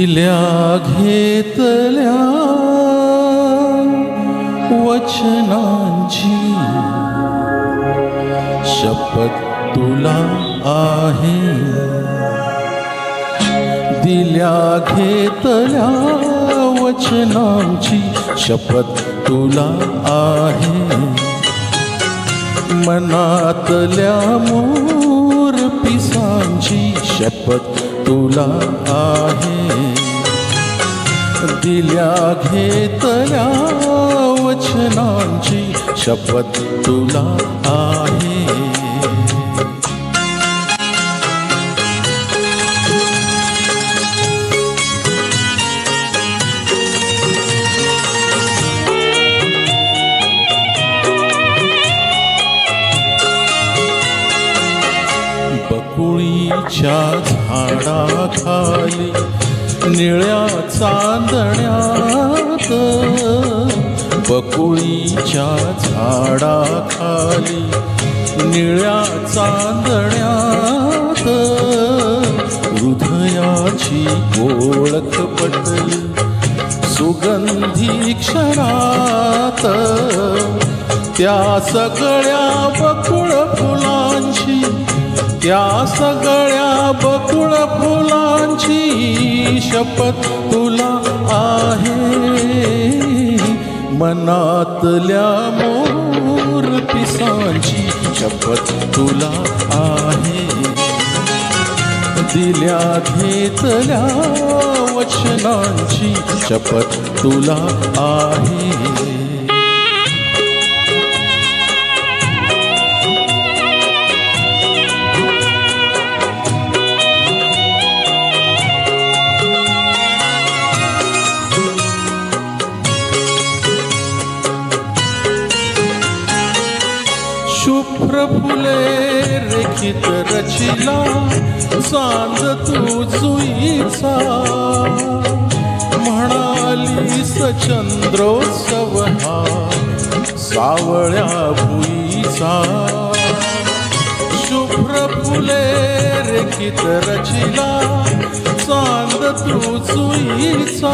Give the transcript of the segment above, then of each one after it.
दिल्या घेतल्या. वचनांची शपथ तुला आहे. दिल्या घेतल्या. वचनांची शपथ तुला आहे. मनातल्या मोर पिसांची शपथ तुला आहे. दिल्या घेतल्या वचनांची शपथ तुला आहे. बकुळीच्या झाडाखाली निळ्या चांदण्यात बकुळीच्या झाडाखाली निळ्या चांदण्यात हृदयाची ओळख पटली सुगंधी क्षणात. त्या सगळ्या बकुळ फुलांची त्या सगळ्या बकुळ फुलांची शपथ तुला आहे. मनातल्या मोर पिसांची शपथ तुला आहे. दिल्या घेतल्या वचनांची शपथ तुला आहे. प्रफुले रेखित रचिला सांज तू जुईचा. म्हणाली सचंद्रोत्सव हा सावळ्या भुईचा. शुभ्र फुले रेखित रचिला चांद तू जुईचा.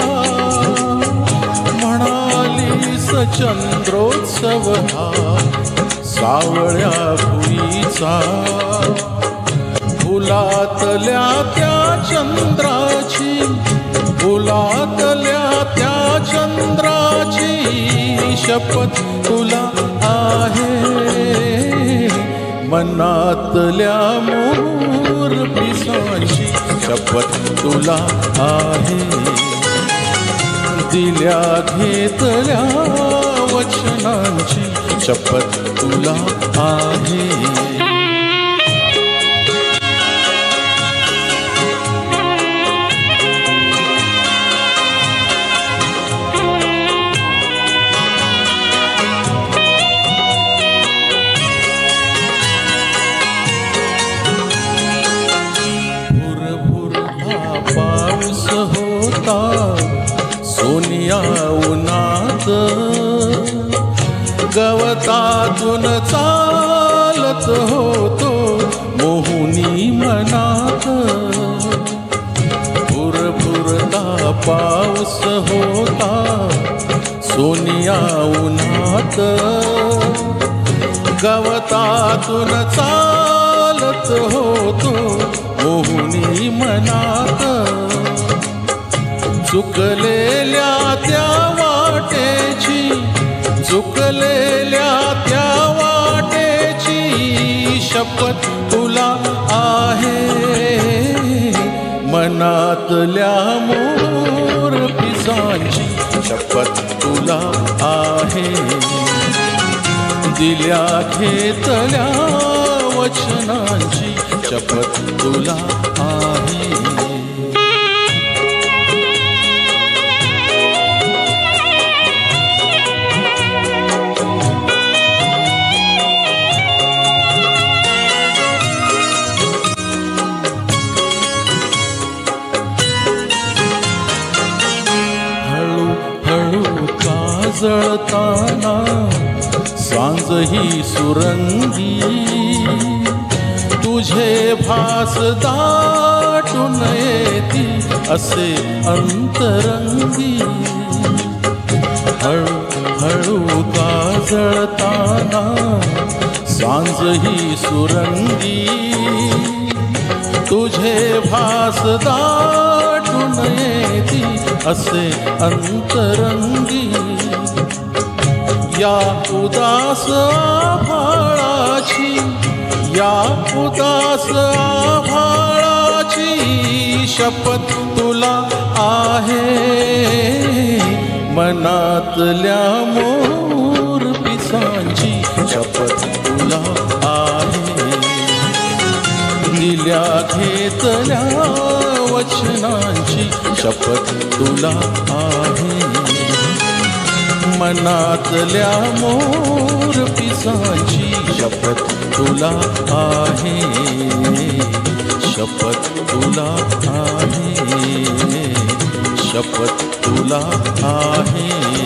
म्हणाली सचंद्रोत्सव हा सावळ्या भुईचा फुलातल्या त्या चंद्राची फुलातल्या त्या चंद्राची शपथ तुला आहे. मनातल्या मोर पिसाची शपथ तुला आहे. दिल्या घेतल्या शपथ तुला आहे। भुर भुर हा पाऊस होता सोनिया उन्हात गवतातून चालत होतो मोहुनी मनात. पुरपुरता पाऊस होता सोनिया उन्हात. गवतातून चालत होतो मोहुनी मनात. चुकलेल्या त्या चुकलेल्या त्या वाटेची शपथ तुला आहे. मनातल्या मोर पिसांची शपथ तुला आहे. दिल्या घेतल्या वचनांची शपथ तुला आहे. काजळताना सांज ही सुरंगी. तुझे भास दाटून येती असे अंतरंगी. हळू हळू काजळताना सांज ही सुरंगी. तुझे भास दाटून येती असे अंतरंगी. या उदास आभाळाची या उदास आभाळाची शपथ तुला आहे. मनातल्या मोर पिसांची शपथ तुला आहे. दिल्या घेतल्या वचनांची शपथ तुला आहे. मनातल्या मोर पिसाची शपथ तुला आहे. शपथ तुला आहे. शपथ तुला आहे.